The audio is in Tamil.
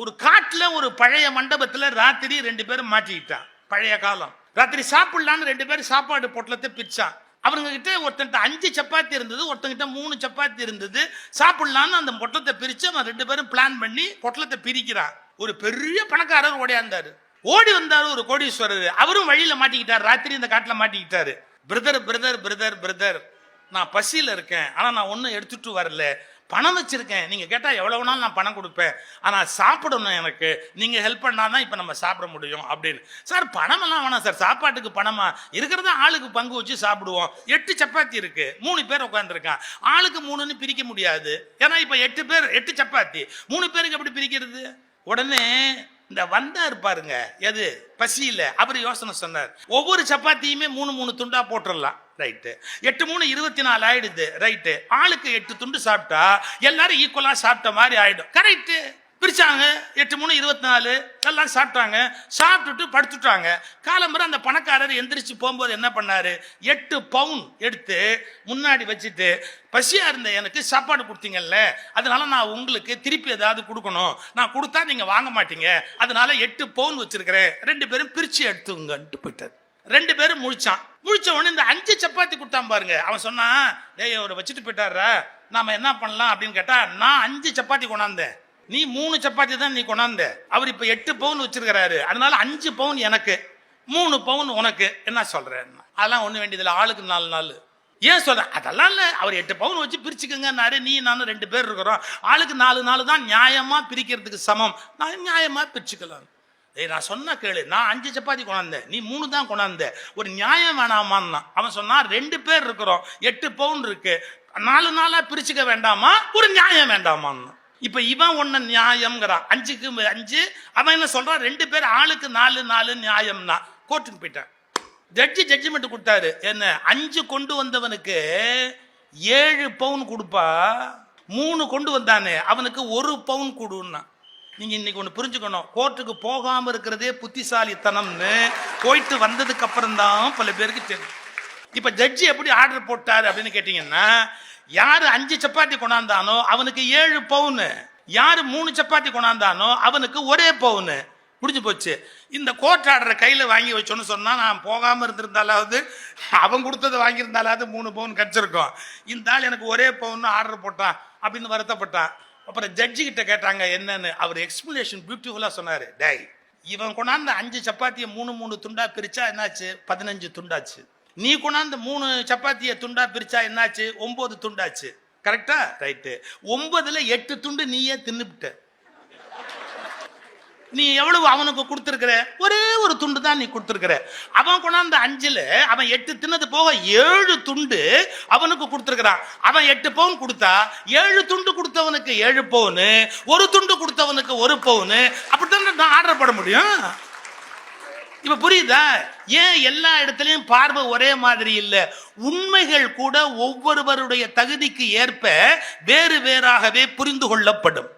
ஒரு காட்டுல ஒரு பழைய மண்டபத்துல ராத்திரி ரெண்டு பேரும் மாட்டிக்கிட்டான் பழைய காலம். ராத்திரி சாப்பிடலான்னு ரெண்டு பேரும் சாப்பாடு பொட்டலத்தை பிரிச்சான் அவனுங்க கிட்ட ஒருத்தன்கிட்ட அஞ்சு சப்பாத்தி இருந்தது ஒருத்தங்கிட்ட மூணு சப்பாத்தி இருந்தது. சாப்பிடலான்னு அந்த பொட்டலத்தை பிரிச்சு அவன் ரெண்டு பேரும் பிளான் பண்ணி பொட்டலத்தை பிரிக்கிறான் ஒரு பெரிய பணக்காரர் ஓடியாந்தாரு. ஓடி வந்தாரு ஒரு கோடீஸ்வரர். அவரும் வழியில மாட்டிக்கிட்டார். ராத்திரி இந்த காட்டுல மாட்டிக்கிட்டாரு. பிரதர் பிரதர் பிரதர் பிரதர் நான் பசியில் இருக்கேன். ஆனால் நான் ஒன்றும் எடுத்துட்டு வரல. பணம் வச்சிருக்கேன். நீங்கள் கேட்டால் எவ்வளோ வேணாலும் நான் பணம் கொடுப்பேன். ஆனால் சாப்பிடணும் எனக்கு. நீங்கள் ஹெல்ப் பண்ணாதான் இப்போ நம்ம சாப்பிட முடியும் அப்படின்னு. சார் பணமெல்லாம் வேணாம் சார். சாப்பாட்டுக்கு பணமா? இருக்கிறத ஆளுக்கு பங்கு வச்சு சாப்பிடுவோம். எட்டு சப்பாத்தி இருக்குது மூணு பேர் உட்காந்துருக்கான் ஆளுக்கு மூணுன்னு பிரிக்க முடியாது. ஏன்னா இப்போ எட்டு பேர் எட்டு சப்பாத்தி. மூணு பேருக்கு எப்படி பிரிக்கிறது? உடனே இந்த வந்தார் பாருங்க எது? பசியில். அவர் யோசனை சொன்னார். ஒவ்வொரு சப்பாத்தியுமே மூணு மூணு துண்டா போட்டுடலாம் ரைட்டு எட்டு மூணு இருபத்தி நாலு ஆயிடுது. ரைட்டு ஆளுக்கு எட்டு துண்டு சாப்பிட்டா எல்லாரும் ஈக்குவலாக சாப்பிட்ட மாதிரி ஆயிடும். கரெக்டு பிரித்தாங்க எட்டு மூணு இருபத்தி நாலு எல்லாம் சாப்பிட்டாங்க. சாப்பிட்டுட்டு படுத்துட்டாங்க. காலம்பரம் அந்த பணக்காரர் எந்திரிச்சு போகும்போது என்ன பண்ணார்? எட்டு பவுன் எடுத்து முன்னாடி வச்சுட்டு பசியாக இருந்த எனக்கு சாப்பாடு கொடுத்தீங்கல்ல அதனால நான் உங்களுக்கு திருப்பி ஏதாவது கொடுக்கணும். நான் கொடுத்தா நீங்கள் வாங்க மாட்டீங்க. அதனால எட்டு பவுன் வச்சிருக்கிறேன். ரெண்டு பேரும் பிரித்து எடுத்துங்கன்ட்டு போயிட்டார். ரெண்டு பேரும் முழிச்சான். முழிச்ச உடனே இந்த அஞ்சு சப்பாத்தி கொடுத்தான் பாருங்க. அவன் சொன்னான் டேய் அவரை வச்சுட்டு போயிட்டாரா நாம என்ன பண்ணலாம்? அப்படின்னு கேட்டா நான் அஞ்சு சப்பாத்தி கொண்டாந்தேன். நீ மூணு சப்பாத்தி தான் நீ கொண்டாந்த. அவர் இப்ப எட்டு பவுன் வச்சிருக்கிறாரு. அதனால அஞ்சு பவுன் எனக்கு. மூணு பவுன் உனக்கு. என்ன சொல்றேன்? அதெல்லாம் ஒண்ணு வேண்டியதில்லை. ஆளுக்கு நாலு நாள் ஏன் சொல்ற? அதெல்லாம் இல்ல. அவர் எட்டு பவுன் வச்சு பிரிச்சுக்கங்கன்னாரு. நீ நானும் ரெண்டு பேர் இருக்கிறோம். ஆளுக்கு நாலு நாள் தான் நியாயமா பிரிக்கிறதுக்கு சமம். நான் நியாயமா பிரிச்சுக்கலாம். ஏய் நான் சொன்ன கேளு. நான் அஞ்சு சப்பாத்தி கொண்டாந்தேன் நீ மூணு தான் கொண்டாந்த. ஒரு நியாயம் வேணாமான்னா. அவன் சொன்னா ரெண்டு பேர் இருக்கிறோம். எட்டு பவுன் இருக்கு. நாலு நாளா பிரிச்சுக்க வேண்டாமா? ஒரு நியாயம் வேண்டாமான்னு. இப்ப இவன் ஒன்று நியாயம்ங்கிறான். அஞ்சுக்கு அஞ்சு அவன் என்ன சொல்றான்? ரெண்டு பேர் ஆளுக்கு நாலு நாலு நியாயம்னா. கோர்ட்டுக்கு போயிட்டான். ஜட்ஜி ஜட்ஜ்மெண்ட் கொடுத்தாரு. என்ன? அஞ்சு கொண்டு வந்தவனுக்கு ஏழு பவுன் கொடுப்பா. மூணு கொண்டு வந்தானே அவனுக்கு ஒரு பவுன் கொடுன்னா. நீங்க இன்னைக்கு ஒன்று புரிஞ்சுக்கணும். கோர்ட்டுக்கு போகாம இருக்கிறதே புத்திசாலித்தனம்னு போயிட்டு வந்ததுக்கு அப்புறம் தான் பல பேருக்கு தெரியும். இப்ப ஜட்ஜி எப்படி ஆர்டர் போட்டாரு அப்படின்னு கேட்டீங்கன்னா யாரு அஞ்சு சப்பாத்தி கொண்டாந்தானோ அவனுக்கு ஏழு பவுனு. யாரு மூணு சப்பாத்தி கொண்டாந்தானோ அவனுக்கு ஒரே பவுனு. முடிஞ்சு போச்சு? இந்த கோட் ஆர்டரை கையில் வாங்கி வச்சோன்னு சொன்னால் நான் போகாமல் இருந்திருந்தாலாவது அவன் கொடுத்ததை வாங்கியிருந்தாலாவது மூணு பவுன் கிடச்சிருக்கோம். இந்த ஆள் எனக்கு ஒரே பவுன் ஆர்டர் போட்டான் அப்படின்னு வருத்தப்பட்டான். அப்புறம் ஜட்ஜி கிட்ட கேட்டாங்க என்னன்னு? அவர் எக்ஸ்பிளேஷன் பியூட்டிஃபுல்லாக சொன்னார். டேய் இவன் கொண்டாந்த அஞ்சு சப்பாத்தியை மூணு மூணு துண்டா பிரிச்சா என்னாச்சு? பதினஞ்சு துண்டாச்சு. நீ கொண்டாந்து மூணு சப்பாத்தியை துண்டா பிரிச்சா என்னாச்சு? ஒன்பது துண்டாச்சு. கரெக்டா? ரைட்டு. ஒன்பதுல எட்டு துண்டு நீயே தின்னுபிட்ட. நீ எவ்வளவு அவனுக்கு கொடுத்துருக்குற? ஒரே ஒரு துண்டு தான் நீ கொடுத்துருக்குற. அவன் கொண்டாந்த அஞ்சில் அவன் எட்டு தின்னது போக ஏழு துண்டு அவனுக்கு கொடுத்துருக்குறான். அவன் எட்டு பவுன் கொடுத்தா ஏழு துண்டு கொடுத்தவனுக்கு ஏழு பவுனு ஒரு துண்டு கொடுத்தவனுக்கு ஒரு பவுனு. அப்படித்தான் நான் ஆர்டர் போட முடியும்? இப்ப புரியுதா? ஏன் எல்லா இடத்துலயும் பார்வை ஒரே மாதிரி இல்ல? உண்மைகள் கூட ஒவ்வொருவருடைய தகுதிக்கு ஏற்ப வேறு வேறாகவே புரிந்து கொள்ளப்படும்.